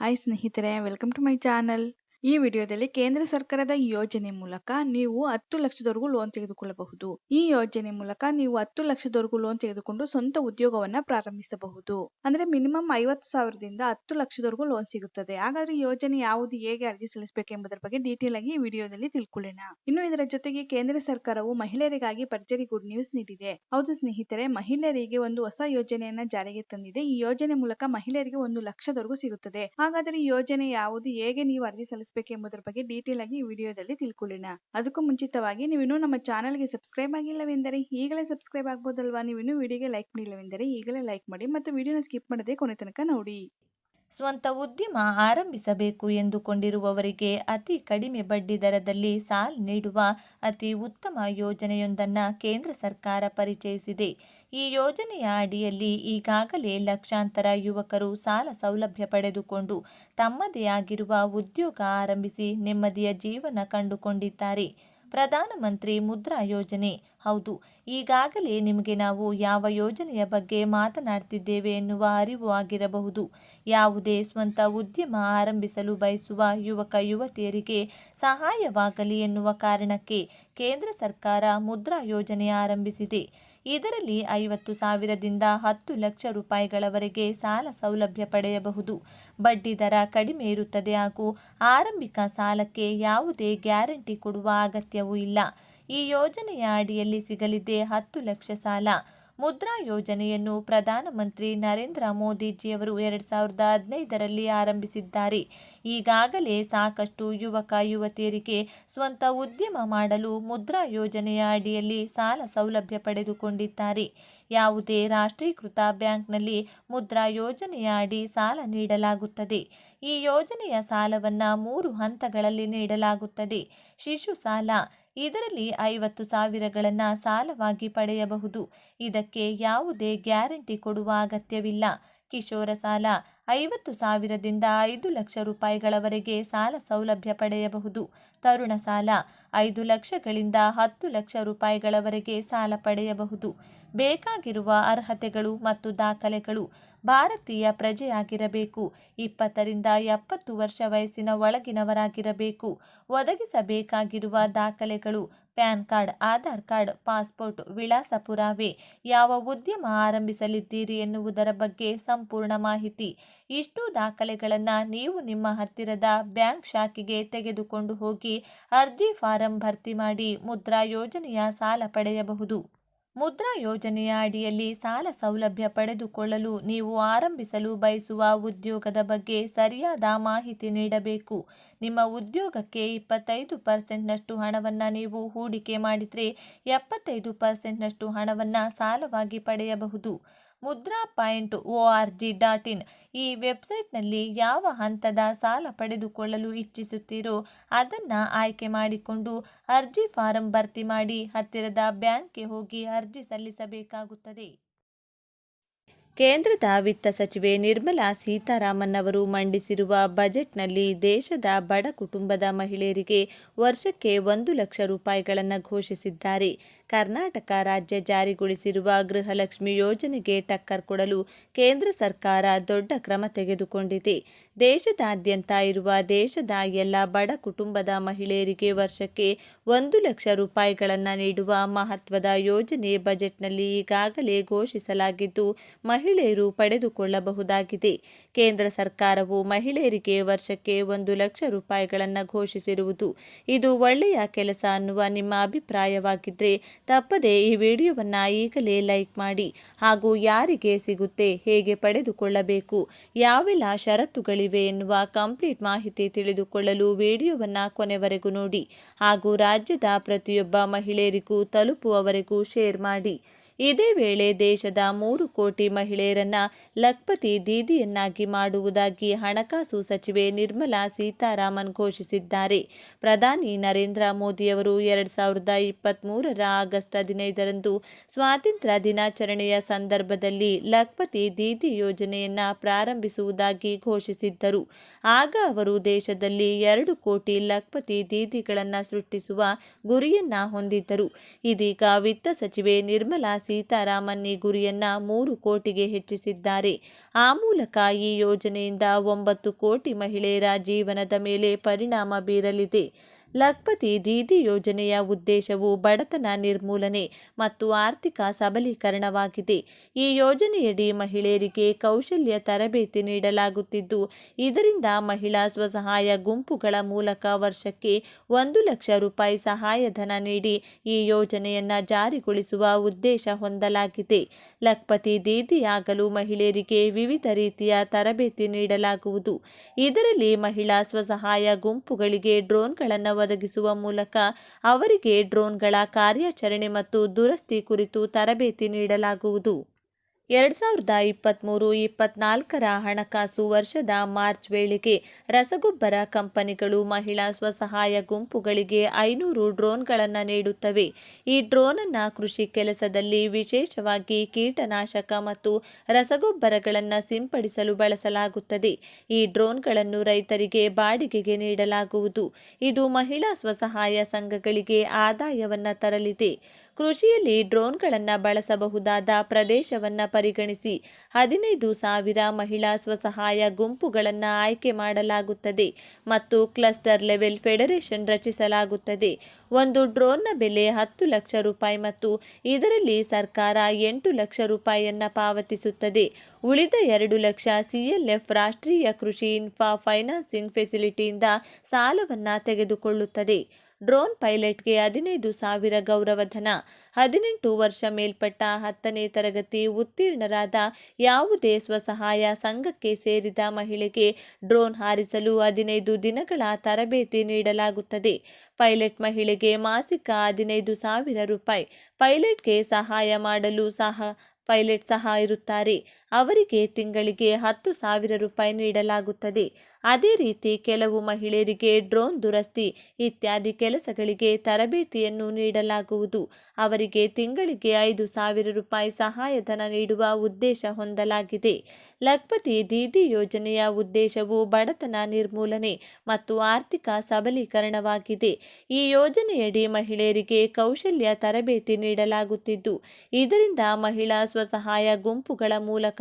Hi ಸ್ನೇಹಿತರೆ welcome to my channel ಈ ವಿಡಿಯೋದಲ್ಲಿ ಕೇಂದ್ರ ಸರ್ಕಾರದ ಯೋಜನೆ ಮೂಲಕ ನೀವು ಹತ್ತು ಲಕ್ಷದವರೆಗೂ ಲೋನ್ ತೆಗೆದುಕೊಳ್ಳಬಹುದು. ಈ ಯೋಜನೆ ಮೂಲಕ ನೀವು ಹತ್ತು ಲಕ್ಷದವರೆಗೂ ಲೋನ್ ತೆಗೆದುಕೊಂಡು ಸ್ವಂತ ಉದ್ಯೋಗವನ್ನ ಪ್ರಾರಂಭಿಸಬಹುದು. ಅಂದ್ರೆ ಮಿನಿಮಮ್ ಐವತ್ತು ಸಾವಿರದಿಂದ ಹತ್ತು ಲಕ್ಷದವರೆಗೂ ಲೋನ್ ಸಿಗುತ್ತದೆ. ಹಾಗಾದ್ರೆ ಯೋಜನೆ ಯಾವುದು, ಹೇಗೆ ಅರ್ಜಿ ಸಲ್ಲಿಸಬೇಕು ಎಂಬುದರ ಬಗ್ಗೆ ಡೀಟೇಲ್ ಆಗಿ ಈ ವಿಡಿಯೋದಲ್ಲಿ ತಿಳ್ಕೊಳ್ಳೋಣ. ಇನ್ನು ಇದರ ಜೊತೆಗೆ ಕೇಂದ್ರ ಸರ್ಕಾರವು ಮಹಿಳೆಯರಿಗಾಗಿ ಭರ್ಜರಿ ಗುಡ್ ನ್ಯೂಸ್ ನೀಡಿದೆ. ಹೌದು ಸ್ನೇಹಿತರೆ, ಮಹಿಳೆಯರಿಗೆ ಒಂದು ಹೊಸ ಯೋಜನೆಯನ್ನ ಜಾರಿಗೆ ತಂದಿದೆ. ಈ ಯೋಜನೆ ಮೂಲಕ ಮಹಿಳೆಯರಿಗೆ ಒಂದು ಲಕ್ಷದವರೆಗೂ ಸಿಗುತ್ತದೆ. ಹಾಗಾದ್ರೆ ಯೋಜನೆ ಯಾವುದು, ಹೇಗೆ ನೀವು ಅರ್ಜಿ ಸಲ್ಲಿಸಬೇಕು ಎಂಬುದರ ಬಗ್ಗೆ ಡೀಟೇಲ್ ಆಗಿ ವಿಡಿಯೋದಲ್ಲಿ ತಿಳ್ಕೊಳ್ಳೋಣ. ಅದಕ್ಕೂ ಮುಂಚಿತವಾಗಿ ನೀವು ಇನ್ನೂ ನಮ್ಮ ಚಾನಲ್ಗೆ ಸಬ್ಸ್ಕ್ರೈಬ್ ಆಗಿಲ್ಲವೆಂದರೆ ಈಗಲೇ ಸಬ್ಸ್ಕ್ರೈಬ್ ಆಗ್ಬೋದಲ್ವಾ? ನೀವು ಇನ್ನೂ ವಿಡಿಯೋಗೆ ಲೈಕ್ ಮಾಡಿಲ್ಲವೆಂದರೆ ಈಗಲೇ ಲೈಕ್ ಮಾಡಿ ಮತ್ತು ವಿಡಿಯೋನ ಸ್ಕಿಪ್ ಮಾಡದೆ ಕೊನೆ ತನಕ ನೋಡಿ. ಸ್ವಂತ ಉದ್ಯಮ ಆರಂಭಿಸಬೇಕು ಎಂದುಕೊಂಡಿರುವವರಿಗೆ ಅತಿ ಕಡಿಮೆ ಬಡ್ಡಿ ದರದಲ್ಲಿ ಸಾಲ ನೀಡುವ ಅತಿ ಉತ್ತಮ ಯೋಜನೆಯೊಂದನ್ನು ಕೇಂದ್ರ ಸರ್ಕಾರ ಪರಿಚಯಿಸಿದೆ. ಈ ಯೋಜನೆಯ ಅಡಿಯಲ್ಲಿ ಈಗಾಗಲೇ ಲಕ್ಷಾಂತರ ಯುವಕರು ಸಾಲ ಸೌಲಭ್ಯ ಪಡೆದುಕೊಂಡು ತಮ್ಮದೇ ಆಗಿರುವ ಉದ್ಯೋಗ ಆರಂಭಿಸಿ ನೆಮ್ಮದಿಯ ಜೀವನ ಕಂಡುಕೊಂಡಿದ್ದಾರೆ. ಪ್ರಧಾನಮಂತ್ರಿ ಮುದ್ರಾ ಯೋಜನೆ. ಹೌದು, ಈಗಾಗಲೇ ನಿಮಗೆ ನಾವು ಯಾವ ಯೋಜನೆಯ ಬಗ್ಗೆ ಮಾತನಾಡ್ತಿದ್ದೇವೆ ಎನ್ನುವ ಅರಿವು ಆಗಿರಬಹುದು. ಯಾವುದೇ ಸ್ವಂತ ಉದ್ಯಮ ಆರಂಭಿಸಲು ಬಯಸುವ ಯುವಕ ಯುವತಿಯರಿಗೆ ಸಹಾಯವಾಗಲಿ ಎನ್ನುವ ಕಾರಣಕ್ಕೆ ಕೇಂದ್ರ ಸರ್ಕಾರ ಮುದ್ರಾ ಯೋಜನೆ ಆರಂಭಿಸಿದೆ. ಇದರಲ್ಲಿ ಐವತ್ತು ಸಾವಿರದಿಂದ ಹತ್ತು ಲಕ್ಷ ರೂಪಾಯಿಗಳವರೆಗೆ ಸಾಲ ಸೌಲಭ್ಯ ಪಡೆಯಬಹುದು. ಬಡ್ಡಿ ದರ ಕಡಿಮೆ ಇರುತ್ತದೆ ಹಾಗೂ ಆರಂಭಿಕ ಸಾಲಕ್ಕೆ ಯಾವುದೇ ಗ್ಯಾರಂಟಿ ಕೊಡುವ ಅಗತ್ಯವೂ ಇಲ್ಲ. ಈ ಯೋಜನೆಯ ಅಡಿಯಲ್ಲಿ ಸಿಗಲಿದೆ ಹತ್ತು ಲಕ್ಷ ಸಾಲ. ಮುದ್ರಾ ಯೋಜನೆಯನ್ನು ಪ್ರಧಾನಮಂತ್ರಿ ನರೇಂದ್ರ ಮೋದಿಜಿಯವರು ಎರಡು ಸಾವಿರದ ಹದಿನೈದರಲ್ಲಿ ಆರಂಭಿಸಿದ್ದಾರೆ. ಈಗಾಗಲೇ ಸಾಕಷ್ಟು ಯುವಕ, ಯುವತಿಯರಿಗೆ ಸ್ವಂತ ಉದ್ಯಮ ಮಾಡಲು ಮುದ್ರಾ ಯೋಜನೆಯ ಅಡಿಯಲ್ಲಿ ಸಾಲ ಸೌಲಭ್ಯ ಪಡೆದುಕೊಂಡಿದ್ದಾರೆ. ಯಾವುದೇ ರಾಷ್ಟ್ರೀಕೃತ ಬ್ಯಾಂಕ್ನಲ್ಲಿ ಮುದ್ರಾ ಯೋಜನೆಯ ಅಡಿ ಸಾಲ ನೀಡಲಾಗುತ್ತದೆ. ಈ ಯೋಜನೆಯ ಸಾಲವನ್ನು ಮೂರು ಹಂತಗಳಲ್ಲಿ ನೀಡಲಾಗುತ್ತದೆ. ಶಿಶು ಸಾಲ ಇದರಲ್ಲಿ ಐವತ್ತು ಸಾವಿರಗಳನ್ನು ಸಾಲವಾಗಿ ಪಡೆಯಬಹುದು. ಇದಕ್ಕೆ ಯಾವುದೇ ಗ್ಯಾರಂಟಿ ಕೊಡುವ ಅಗತ್ಯವಿಲ್ಲ. ಕಿಶೋರ ಸಾಲ. ಐವತ್ತು ಸಾವಿರದಿಂದ ಐದು ಲಕ್ಷ ರೂಪಾಯಿಗಳವರೆಗೆ ಸಾಲ ಸೌಲಭ್ಯ ಪಡೆಯಬಹುದು. ತರುಣ ಸಾಲ. ಐದು ಲಕ್ಷಗಳಿಂದ ಹತ್ತು ಲಕ್ಷ ರೂಪಾಯಿಗಳವರೆಗೆ ಸಾಲ ಪಡೆಯಬಹುದು. ಬೇಕಾಗಿರುವ ಅರ್ಹತೆಗಳು ಮತ್ತು ದಾಖಲೆಗಳು ಭಾರತೀಯ ಪ್ರಜೆಯಾಗಿರಬೇಕು. ಇಪ್ಪತ್ತರಿಂದ ಎಪ್ಪತ್ತು ವರ್ಷ ವಯಸ್ಸಿನ ಒಳಗಿನವರಾಗಿರಬೇಕು. ಒದಗಿಸಬೇಕಾಗಿರುವ ದಾಖಲೆಗಳು PAN card, Aadhaar card, passport ವಿಳಾಸ ಪುರಾವೆ ಯಾವ ಉದ್ಯಮ ಆರಂಭಿಸಲಿದ್ದೀರಿ ಎನ್ನುವುದರ ಬಗ್ಗೆ ಸಂಪೂರ್ಣ ಮಾಹಿತಿ. ಇಷ್ಟು ದಾಖಲೆಗಳನ್ನು ನೀವು ನಿಮ್ಮ ಹತ್ತಿರದ ಬ್ಯಾಂಕ್ ಶಾಖೆಗೆ ತೆಗೆದುಕೊಂಡು ಹೋಗಿ ಅರ್ಜಿ ಫಾರಂ ಭರ್ತಿ ಮಾಡಿ ಮುದ್ರಾ ಯೋಜನೆಯ ಸಾಲ ಪಡೆಯಬಹುದು. ಮುದ್ರಾ ಯೋಜನೆಯ ಅಡಿಯಲ್ಲಿ ಸಾಲ ಸೌಲಭ್ಯ ಪಡೆದುಕೊಳ್ಳಲು ನೀವು ಆರಂಭಿಸಲು ಬಯಸುವ ಉದ್ಯೋಗದ ಬಗ್ಗೆ ಸರಿಯಾದ ಮಾಹಿತಿ ನೀಡಬೇಕು. ನಿಮ್ಮ ಉದ್ಯೋಗಕ್ಕೆ ಇಪ್ಪತ್ತೈದು ಪರ್ಸೆಂಟ್ನಷ್ಟು ಹಣವನ್ನು ನೀವು ಹೂಡಿಕೆ ಮಾಡಿದರೆ ಎಪ್ಪತ್ತೈದು ಪರ್ಸೆಂಟ್ನಷ್ಟು ಹಣವನ್ನು ಸಾಲವಾಗಿ ಪಡೆಯಬಹುದು. Mudra point O R G dot in. ಈ ವೆಬ್ಸೈಟ್ನಲ್ಲಿ ಯಾವ ಹಂತದ ಸಾಲ ಪಡೆದುಕೊಳ್ಳಲು ಇಚ್ಛಿಸುತ್ತೀರೋ ಅದನ್ನು ಆಯ್ಕೆ ಮಾಡಿಕೊಂಡು ಅರ್ಜಿ ಫಾರಂ ಭರ್ತಿ ಮಾಡಿ ಹತ್ತಿರದ ಬ್ಯಾಂಕ್ಗೆ ಹೋಗಿ ಅರ್ಜಿ ಸಲ್ಲಿಸಬೇಕಾಗುತ್ತದೆ. ಕೇಂದ್ರದ ವಿತ್ತ ಸಚಿವೆ ನಿರ್ಮಲಾ ಸೀತಾರಾಮನ್ ಅವರು ಮಂಡಿಸಿರುವ ಬಜೆಟ್ನಲ್ಲಿ ದೇಶದ ಬಡ ಕುಟುಂಬದ ಮಹಿಳೆಯರಿಗೆ ವರ್ಷಕ್ಕೆ ಒಂದು ಲಕ್ಷ ರೂಪಾಯಿಗಳನ್ನು ಘೋಷಿಸಿದ್ದಾರೆ. ಕರ್ನಾಟಕ ರಾಜ್ಯ ಜಾರಿಗೊಳಿಸಿರುವ ಗೃಹಲಕ್ಷ್ಮಿ ಯೋಜನೆಗೆ ಟಕ್ಕರ್ ಕೊಡಲು ಕೇಂದ್ರ ಸರ್ಕಾರ ದೊಡ್ಡ ಕ್ರಮ ತೆಗೆದುಕೊಂಡಿದೆ. ದೇಶದಾದ್ಯಂತ ಇರುವ ದೇಶದ ಎಲ್ಲ ಬಡ ಕುಟುಂಬದ ಮಹಿಳೆಯರಿಗೆ ವರ್ಷಕ್ಕೆ ಒಂದು ಲಕ್ಷ ರೂಪಾಯಿಗಳನ್ನು ನೀಡುವ ಮಹತ್ವದ ಯೋಜನೆ ಬಜೆಟ್ನಲ್ಲಿ ಈಗಾಗಲೇ ಘೋಷಿಸಲಾಗಿದ್ದು, ಮಹಿಳೆಯರು ಪಡೆದುಕೊಳ್ಳಬಹುದಾಗಿದೆ. ಕೇಂದ್ರ ಸರ್ಕಾರವು ಮಹಿಳೆಯರಿಗೆ ವರ್ಷಕ್ಕೆ ಒಂದು ಲಕ್ಷ ರೂಪಾಯಿಗಳನ್ನು ಘೋಷಿಸಿರುವುದು ಇದು ಒಳ್ಳೆಯ ಕೆಲಸ ಅನ್ನುವ ನಿಮ್ಮ ಅಭಿಪ್ರಾಯವಾಗಿದ್ದರೆ ತಪ್ಪದೆ ಈ ವಿಡಿಯೋವನ್ನು ಈಗಲೇ ಲೈಕ್ ಮಾಡಿ ಹಾಗೂ ಯಾರಿಗೆ ಸಿಗುತ್ತೆ ಹೇಗೆ ಪಡೆದುಕೊಳ್ಳಬೇಕು, ಯಾವೆಲ್ಲ ಷರತ್ತುಗಳಿವೆ ಎನ್ನುವ ಕಂಪ್ಲೀಟ್ ಮಾಹಿತಿ ತಿಳಿದುಕೊಳ್ಳಲು ವಿಡಿಯೋವನ್ನು ಕೊನೆವರೆಗೂ ನೋಡಿ ಹಾಗೂ ರಾಜ್ಯದ ಪ್ರತಿಯೊಬ್ಬ ಮಹಿಳೆಯರಿಗೂ ತಲುಪುವವರೆಗೂ ಶೇರ್ ಮಾಡಿ. ಇದೇ ವೇಳೆ ದೇಶದ ಮೂರು ಕೋಟಿ ಮಹಿಳೆಯರನ್ನ ಲಖ್ಪತಿ ದೀದಿಯನ್ನಾಗಿ ಮಾಡುವುದಾಗಿ ಹಣಕಾಸು ಸಚಿವೆ ನಿರ್ಮಲಾ ಸೀತಾರಾಮನ್ ಘೋಷಿಸಿದ್ದಾರೆ. ಪ್ರಧಾನಿ ನರೇಂದ್ರ ಮೋದಿಯವರು ಎರಡು ಸಾವಿರದ ಇಪ್ಪತ್ತ್ಮೂರರ ಆಗಸ್ಟ್ ಹದಿನೈದರಂದು ಸ್ವಾತಂತ್ರ್ಯ ದಿನಾಚರಣೆಯ ಸಂದರ್ಭದಲ್ಲಿ ಲಖ್ಪತಿ ದೀದಿ ಯೋಜನೆಯನ್ನ ಪ್ರಾರಂಭಿಸುವುದಾಗಿ ಘೋಷಿಸಿದ್ದರು. ಆಗ ಅವರು ದೇಶದಲ್ಲಿ ಎರಡು ಕೋಟಿ ಲಖ್ಪತಿ ದೀದಿಗಳನ್ನು ಸೃಷ್ಟಿಸುವ ಗುರಿಯನ್ನ ಹೊಂದಿದ್ದರು. ಇದೀಗ ವಿತ್ತ ಸಚಿವೆ ನಿರ್ಮಲಾ ಸೀತಾರಾಮನ್ ಈ ಗುರಿಯನ್ನ ಮೂರು ಕೋಟಿಗೆ ಹೆಚ್ಚಿಸಿದ್ದಾರೆ. ಆ ಮೂಲಕ ಈ ಯೋಜನೆಯಿಂದ ಒಂಬತ್ತು ಕೋಟಿ ಮಹಿಳೆಯರ ಜೀವನದ ಮೇಲೆ ಪರಿಣಾಮ ಬೀರಲಿದೆ. ಲಖ್ಪತಿ ದೀದಿ ಯೋಜನೆಯ ಉದ್ದೇಶವು ಬಡತನ ನಿರ್ಮೂಲನೆ ಮತ್ತು ಆರ್ಥಿಕ ಸಬಲೀಕರಣವಾಗಿದೆ. ಈ ಯೋಜನೆಯಡಿ ಮಹಿಳೆಯರಿಗೆ ಕೌಶಲ್ಯ ತರಬೇತಿ ನೀಡಲಾಗುತ್ತಿದ್ದು, ಇದರಿಂದ ಮಹಿಳಾ ಸ್ವಸಹಾಯ ಗುಂಪುಗಳ ಮೂಲಕ ವರ್ಷಕ್ಕೆ ಒಂದು ಲಕ್ಷ ರೂಪಾಯಿ ಸಹಾಯಧನ ನೀಡಿ ಈ ಯೋಜನೆಯನ್ನು ಜಾರಿಗೊಳಿಸುವ ಉದ್ದೇಶ ಹೊಂದಲಾಗಿದೆ. ಲಖ್ಪತಿ ದೀದಿಯಾಗಲು ಮಹಿಳೆಯರಿಗೆ ವಿವಿಧ ರೀತಿಯ ತರಬೇತಿ ನೀಡಲಾಗುವುದು. ಇದರಲ್ಲಿ ಮಹಿಳಾ ಸ್ವಸಹಾಯ ಗುಂಪುಗಳಿಗೆ ಡ್ರೋನ್ಗಳನ್ನು ಒದಗಿಸುವ ಮೂಲಕ ಅವರಿಗೆ ಡ್ರೋನ್ಗಳ ಕಾರ್ಯಾಚರಣೆ ಮತ್ತು ದುರಸ್ತಿ ಕುರಿತು ತರಬೇತಿ ನೀಡಲಾಗುವುದು. ಎರಡು ಸಾವಿರದ ಇಪ್ಪತ್ತ್ಮೂರು ಇಪ್ಪತ್ನಾಲ್ಕರ ಹಣಕಾಸು ವರ್ಷದ ಮಾರ್ಚ್ ವೇಳೆಗೆ ರಸಗೊಬ್ಬರ ಕಂಪನಿಗಳು ಮಹಿಳಾ ಸ್ವಸಹಾಯ ಗುಂಪುಗಳಿಗೆ ಐನೂರು ಡ್ರೋನ್ಗಳನ್ನು ನೀಡುತ್ತವೆ. ಈ ಡ್ರೋನನ್ನು ಕೃಷಿ ಕೆಲಸದಲ್ಲಿ ವಿಶೇಷವಾಗಿ ಕೀಟನಾಶಕ ಮತ್ತು ರಸಗೊಬ್ಬರಗಳನ್ನು ಸಿಂಪಡಿಸಲು ಬಳಸಲಾಗುತ್ತದೆ. ಈ ಡ್ರೋನ್ಗಳನ್ನು ರೈತರಿಗೆ ಬಾಡಿಗೆಗೆ ನೀಡಲಾಗುವುದು. ಇದು ಮಹಿಳಾ ಸ್ವಸಹಾಯ ಸಂಘಗಳಿಗೆ ಆದಾಯವನ್ನು ತರಲಿದೆ. ಕೃಷಿಯಲ್ಲಿ ಡ್ರೋನ್ಗಳನ್ನು ಬಳಸಬಹುದಾದ ಪ್ರದೇಶವನ್ನು ಪರಿಗಣಿಸಿ ಹದಿನೈದು ಸಾವಿರ ಮಹಿಳಾ ಸ್ವಸಹಾಯ ಗುಂಪುಗಳನ್ನು ಆಯ್ಕೆ ಮಾಡಲಾಗುತ್ತದೆ ಮತ್ತು ಕ್ಲಸ್ಟರ್ ಲೆವೆಲ್ ಫೆಡರೇಷನ್ ರಚಿಸಲಾಗುತ್ತದೆ. ಒಂದು ಡ್ರೋನ್ನ ಬೆಲೆ ಹತ್ತು ಲಕ್ಷ ರೂಪಾಯಿ ಮತ್ತು ಇದರಲ್ಲಿ ಸರ್ಕಾರ ಎಂಟು ಲಕ್ಷ ರೂಪಾಯಿಯನ್ನು ಪಾವತಿಸುತ್ತದೆ. ಉಳಿದ ಎರಡು ಲಕ್ಷ ಸಿಎಲ್ಎಫ್ ರಾಷ್ಟ್ರೀಯ ಕೃಷಿ ಇನ್ಫಾ ಫೈನಾನ್ಸಿಂಗ್ ಫೆಸಿಲಿಟಿಯಿಂದ ಸಾಲವನ್ನು ತೆಗೆದುಕೊಳ್ಳುತ್ತದೆ. ಡ್ರೋನ್ ಪೈಲಟ್ಗೆ ಹದಿನೈದು ಸಾವಿರ ಗೌರವಧನ. ಹದಿನೆಂಟು ವರ್ಷ ಮೇಲ್ಪಟ್ಟ ಹತ್ತನೇ ತರಗತಿ ಉತ್ತೀರ್ಣರಾದ ಯಾವುದೇ ಸ್ವಸಹಾಯ ಸಂಘಕ್ಕೆ ಸೇರಿದ ಮಹಿಳೆಗೆ ಡ್ರೋನ್ ಹಾರಿಸಲು ಹದಿನೈದು ದಿನಗಳ ತರಬೇತಿ ನೀಡಲಾಗುತ್ತದೆ. ಪೈಲಟ್ ಮಹಿಳೆಗೆ ಮಾಸಿಕ ಹದಿನೈದು ಸಾವಿರ ರೂಪಾಯಿ. ಪೈಲಟ್ಗೆ ಸಹಾಯ ಮಾಡಲು ಸಹ, ಪೈಲಟ್ ಸಹ ಇರುತ್ತಾರೆ. ಅವರಿಗೆ ತಿಂಗಳಿಗೆ ಹತ್ತು ಸಾವಿರ ರೂಪಾಯಿ ನೀಡಲಾಗುತ್ತದೆ. ಅದೇ ರೀತಿ ಕೆಲವು ಮಹಿಳೆಯರಿಗೆ ಡ್ರೋನ್ ದುರಸ್ತಿ ಇತ್ಯಾದಿ ಕೆಲಸಗಳಿಗೆ ತರಬೇತಿಯನ್ನು ನೀಡಲಾಗುವುದು. ಅವರಿಗೆ ತಿಂಗಳಿಗೆ ಐದು ಸಾವಿರ ರೂಪಾಯಿ ಸಹಾಯಧನ ನೀಡುವ ಉದ್ದೇಶ ಹೊಂದಲಾಗಿದೆ. ಲಖಪತಿ ದೀದಿ ಯೋಜನೆಯ ಉದ್ದೇಶವು ಬಡತನ ನಿರ್ಮೂಲನೆ ಮತ್ತು ಆರ್ಥಿಕ ಸಬಲೀಕರಣವಾಗಿದೆ. ಈ ಯೋಜನೆಯಡಿ ಮಹಿಳೆಯರಿಗೆ ಕೌಶಲ್ಯ ತರಬೇತಿ ನೀಡಲಾಗುತ್ತಿದ್ದು, ಇದರಿಂದ ಮಹಿಳಾ ಸ್ವಸಹಾಯ ಗುಂಪುಗಳ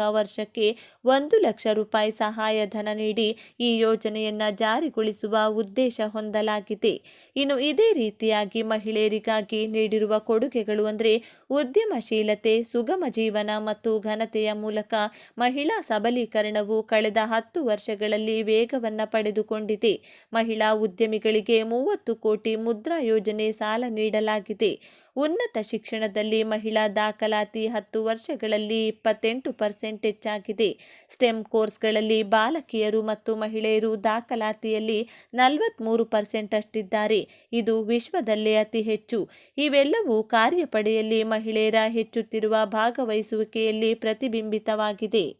ವರ್ಷಕ್ಕೆ ಒಂದು ಲಕ್ಷ ರೂಪಾಯಿ ಸಹಾಯಧನ ನೀಡಿ ಈ ಯೋಜನೆಯನ್ನು ಜಾರಿಗೊಳಿಸುವ ಉದ್ದೇಶ ಹೊಂದಲಾಗಿದೆ. ಇನ್ನು ಇದೇ ರೀತಿಯಾಗಿ ಮಹಿಳೆಯರಿಗಾಗಿ ನೀಡಿರುವ ಕೊಡುಗೆಗಳು ಅಂದರೆ ಉದ್ಯಮಶೀಲತೆ, ಸುಗಮ ಜೀವನ ಮತ್ತು ಘನತೆಯ ಮೂಲಕ ಮಹಿಳಾ ಸಬಲೀಕರಣವು ಕಳೆದ ಹತ್ತು ವರ್ಷಗಳಲ್ಲಿ ವೇಗವನ್ನು ಪಡೆದುಕೊಂಡಿದೆ. ಮಹಿಳಾ ಉದ್ಯಮಿಗಳಿಗೆ ಮೂವತ್ತು ಕೋಟಿ ಮುದ್ರಾ ಯೋಜನೆ ಸಾಲ ನೀಡಲಾಗಿದೆ. ಉನ್ನತ ಶಿಕ್ಷಣದಲ್ಲಿ ಮಹಿಳಾ ದಾಖಲಾತಿ ಹತ್ತು ವರ್ಷಗಳಲ್ಲಿ ಇಪ್ಪತ್ತೆಂಟು ಪರ್ಸೆಂಟ್ ಹೆಚ್ಚಾಗಿದೆ. ಸ್ಟೆಮ್ ಕೋರ್ಸ್ಗಳಲ್ಲಿ ಬಾಲಕಿಯರು ಮತ್ತು ಮಹಿಳೆಯರು ದಾಖಲಾತಿಯಲ್ಲಿ ನಲವತ್ತ್ಮೂರು ಪರ್ಸೆಂಟ್ ಅಷ್ಟಿದ್ದಾರೆ. ಇದು ವಿಶ್ವದಲ್ಲೇ ಅತಿ ಹೆಚ್ಚು. ಇವೆಲ್ಲವೂ ಕಾರ್ಯಪಡೆಯಲ್ಲಿ ಮಹಿಳೆಯರ ಹೆಚ್ಚುತ್ತಿರುವ ಭಾಗವಹಿಸುವಿಕೆಯಲ್ಲಿ ಪ್ರತಿಬಿಂಬಿತವಾಗಿದೆ.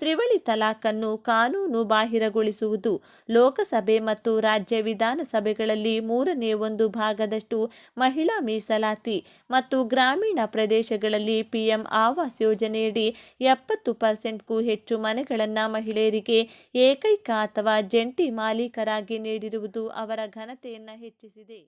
ತ್ರಿವಳಿ ತಲಾಖನ್ನು ಕಾನೂನು ಬಾಹಿರಗೊಳಿಸುವುದು ಲೋಕಸಭೆ ಮತ್ತು ರಾಜ್ಯ ವಿಧಾನಸಭೆಗಳಲ್ಲಿ ಮೂರನೇ ಒಂದು ಭಾಗದಷ್ಟು ಮಹಿಳಾ ಮೀಸಲಾತಿ ಮತ್ತು ಗ್ರಾಮೀಣ ಪ್ರದೇಶಗಳಲ್ಲಿ ಪಿಎಂ ಆವಾಸ್ ಯೋಜನೆಯಡಿ ಎಪ್ಪತ್ತು ಪರ್ಸೆಂಟ್ಗೂ ಹೆಚ್ಚು ಮನೆಗಳನ್ನು ಮಹಿಳೆಯರಿಗೆ ಏಕೈಕ ಅಥವಾ ಜಂಟಿ ಮಾಲೀಕರಾಗಿ ನೀಡಿರುವುದು ಅವರ ಘನತೆಯನ್ನು ಹೆಚ್ಚಿಸಿದೆ.